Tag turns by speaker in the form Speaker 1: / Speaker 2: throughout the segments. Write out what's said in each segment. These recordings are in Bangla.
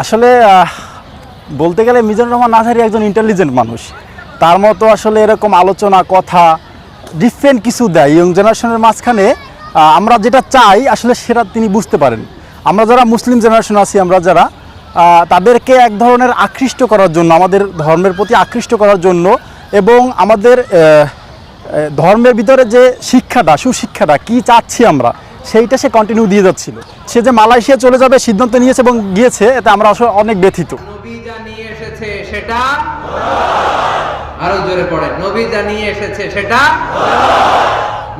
Speaker 1: আসলে বলতে গেলে মিজানুর রহমান আজহারি একজন ইন্টেলিজেন্ট মানুষ। তার মতো আসলে এরকম আলোচনা, কথা ডিফারেন্ট কিছু দেয়। ইয়ং জেনারেশনের মাঝখানে আমরা যেটা চাই, আসলে সেটা তিনি বুঝতে পারেন। আমরা যারা মুসলিম জেনারেশন আছি, আমরা যারা তাদেরকে এক ধরনের আকৃষ্ট করার জন্য, আমাদের ধর্মের প্রতি আকৃষ্ট করার জন্য এবং আমাদের ধর্মের ভিতরে যে শিক্ষাটা, সুশিক্ষাটা, কি চাচ্ছি আমরা সেইটা সে কন্টিনিউ দিয়ে যাচ্ছিল। সে যে মালয়েশিয়া চলে যাবে সিদ্ধান্ত নিয়েছে এবং গিয়েছে এতে আমরা আসলে অনেক ব্যথিত।
Speaker 2: নবী যা এসেছে সেটা আরও জোরে পড়ে নবী যা নিয়ে এসেছে সেটা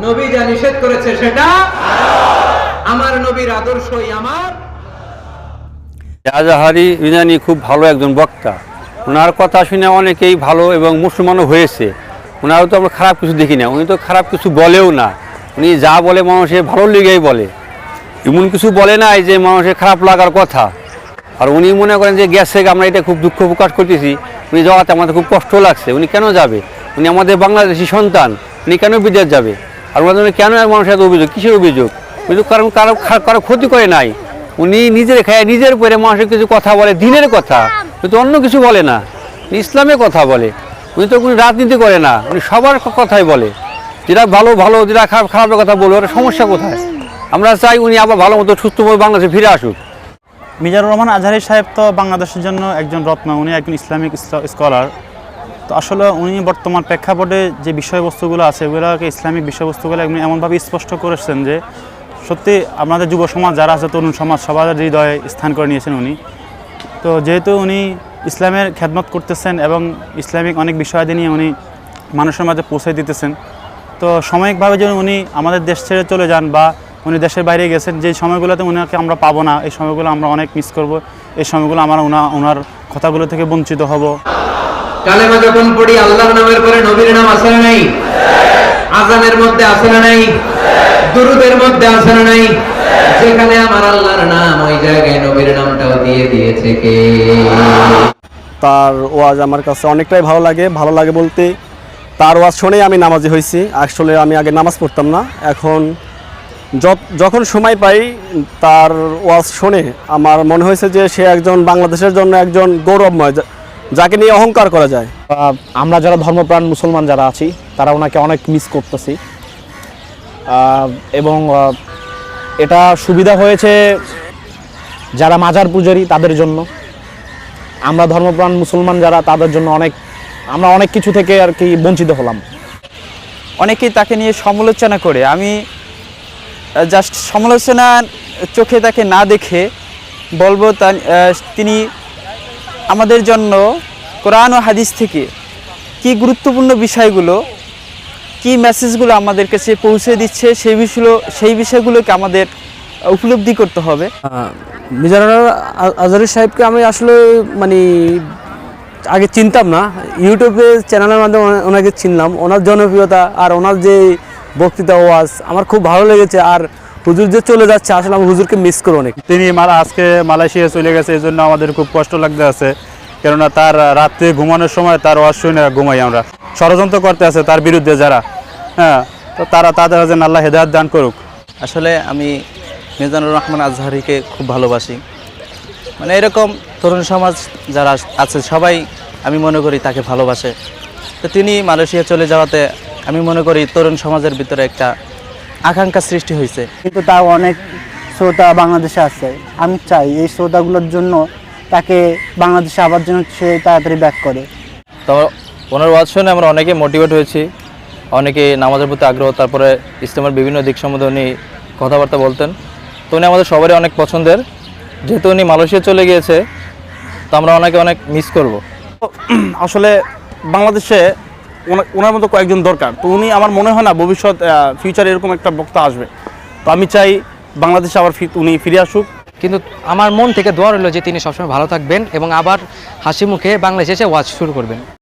Speaker 2: নবী যা নিষেধ করেছে সেটা আমার নবীর আদর্শই আমার।
Speaker 3: আজাহারি ইরানি খুব ভালো একজন বক্তা। ওনার কথা শুনে অনেকেই ভালো এবং মুসলমানও হয়েছে। ওনারও তো আমরা খারাপ কিছু দেখি না। উনি তো খারাপ কিছু বলেও না। উনি যা বলে মানুষের ভালো লেগেই বলে। এমন কিছু বলে নাই যে মানুষের খারাপ লাগার কথা। আর উনি মনে করেন যে গ্যাস থেকে আমরা এটা খুব দুঃখ প্রকাশ করতেছি। উনি যাওয়াতে আমাদের খুব কষ্ট লাগছে। উনি কেন যাবে? উনি আমাদের বাংলাদেশি সন্তান। উনি কেন বিদেশ যাবে? আর ওনাদের কেন মানুষের এত অভিযোগ? কিসের অভিযোগ? অভিযোগ কারণ কারও কারও ক্ষতি করে নাই। উনি নিজের খায়, নিজের পরে মানুষের কিছু কথা বলে, দিনের কথা। কিন্তু অন্য কিছু বলে না। উনি ইসলামের কথা বলে। উনি তো কোনো রাজনীতি করে না। উনি সবার কথাই বলে। যেটা ভালো ভালো, যেটা খারাপ, খারাপের কথা বলবে ওটা সমস্যা কোথায়? আমরা চাই উনি আবার ভালো মতো সুস্থ সুস্থভাবে বাংলাদেশে ফিরে আসুক।
Speaker 4: মিজানুর রহমান আজহারি সাহেব তো বাংলাদেশের জন্য একজন রত্ন, উনি একজন ইসলামিক স্কলার। তো আসলে উনি বর্তমান প্রেক্ষাপটে যে বিষয়বস্তুগুলো আছে ওগুলোকে ইসলামিক বিষয়বস্তুগুলো উনি এমনভাবে স্পষ্ট করেছেন যে, সত্যি আমাদের যুব সমাজ যারা আছে, তরুণ সমাজ, সবার হৃদয়ে স্থান করে নিয়েছেন উনি। তো যেহেতু উনি ইসলামের খেদমত করতেছেন এবং ইসলামিক অনেক বিষয়াদি নিয়ে উনি মানুষের মাঝে পৌঁছে দিতেছেন তো সাময়িকভাবে যদি উনি আমাদের দেশ ছেড়ে চলে যান বা উনি দেশের বাইরে গেছেন যে সময়গুলোতে উনাকে আমরা পাবো না এই সময়গুলো আমরা অনেক মিস করব। এই সময়গুলো আমরা ওনা ওনার কথাগুলো থেকে বঞ্চিত হব।
Speaker 2: কালেমা যখন পড়ি আল্লাহর নামের পরে নবীর নাম আছে না নাই? আজানের মধ্যে আছে না নাই? দুরুদের মধ্যে আছে না নাই? যেখানে আমার আল্লাহর নাম ওই জায়গায় নবীর নামটাও দিয়ে দিয়েছে কে?
Speaker 5: তার ওয়াজ আমার কাছে অনেকটাই ভালো লাগে ভালো লাগে বলতে তার ওয়াজ শুনেই আমি নামাজি হয়েছি। আসলে আমি আগে নামাজ পড়তাম না। এখন যখন সময় পাই, তার ওয়াজ শুনে আমার মনে হয়েছে যে সে একজন বাংলাদেশের জন্য একজন গৌরবময় যাকে নিয়ে অহংকার করা যায়।
Speaker 6: আমরা যারা ধর্মপ্রাণ মুসলমান যারা আছি, তারা ওনাকে অনেক মিস করতেছি। এবং এটা সুবিধা হয়েছে যারা মাজার পূজারী তাদের জন্য। আমরা ধর্মপ্রাণ মুসলমান যারা তাদের জন্য অনেক আমরা অনেক কিছু থেকে আর কি বঞ্চিত হলাম।
Speaker 7: অনেকেই তাকে নিয়ে সমালোচনা করে। আমি জাস্ট সমালোচনার চোখে তাকে না দেখে বলব তিনি আমাদের জন্য কোরআন ও হাদিস থেকে কি গুরুত্বপূর্ণ বিষয়গুলো, কি মেসেজগুলো আমাদের কাছে পৌঁছে দিচ্ছে, সেই বিষয়গুলো, সেই বিষয়গুলোকে আমাদের উপলব্ধি করতে হবে।
Speaker 8: মিজানুর আজহারি সাহেবকে আমি আসলে মানে আগে চিনতাম না। ইউটিউবে চ্যানেলের মাধ্যমে ওনাকে চিনলাম। ওনার জনপ্রিয়তা আর ওনার যে বক্তৃতা ওয়াজ আমার খুব ভালো লেগেছে। আর হুজুর যে চলে যাচ্ছে আসলে আমি হুজুরকে মিস করব অনেক।
Speaker 4: তিনি মালা আজকে মালয়েশিয়া চলে গেছে এই জন্য আমাদের খুব কষ্ট লাগতে আছে। কেননা তার রাত্রে ঘুমানোর সময় তার ওয়াজ শুনে ঘুমাই আমরা। ষড়যন্ত্র করতে আছে তার বিরুদ্ধে যারা। হ্যাঁ তো তারা তাদের যেন আল্লাহ হেদায়ত দান করুক।
Speaker 7: আসলে আমি মিজানুর রহমান আজহারিকে খুব ভালোবাসি। মানে এরকম তরুণ সমাজ যারা আছে সবাই আমি মনে করি তাকে ভালোবাসে। তো তিনি মালয়েশিয়া চলে যাওয়াতে আমি মনে করি তরুণ সমাজের ভিতরে একটা আকাঙ্ক্ষা সৃষ্টি হয়েছে।
Speaker 9: কিন্তু তার অনেক শ্রোতা বাংলাদেশে আছে। আমি চাই এই শ্রোতাগুলোর জন্য তাকে বাংলাদেশে আবার জন্য সে তাড়াতাড়ি ব্যাক করে।
Speaker 10: তো ওনার ওয়াজ শুনে আমরা অনেকে মোটিভেট হয়েছি অনেকে নামাজের প্রতি আগ্রহ তারপরে ইসলামের বিভিন্ন দিক সম্বন্ধে উনি কথাবার্তা বলতেন। তো উনি আমাদের সবারই অনেক পছন্দের। যেহেতু উনি মালয়েশিয়া চলে গিয়েছে তো আমরা ওনাকে অনেক মিস করব।
Speaker 4: আসলে বাংলাদেশে ওনা- ওনার মতো কয়েকজন দরকার। তো উনি আমার মনে হয় না ভবিষ্যৎ ফিউচারে এরকম একটা বক্তা আসবে। তো আমি চাই বাংলাদেশে আবার উনি ফিরে আসুক।
Speaker 11: কিন্তু আমার মন থেকে দোয়া রইল যে তিনি সবসময় ভালো থাকবেন এবং আবার হাসি মুখে বাংলাদেশে এসে ওয়াজ শুরু করবেন।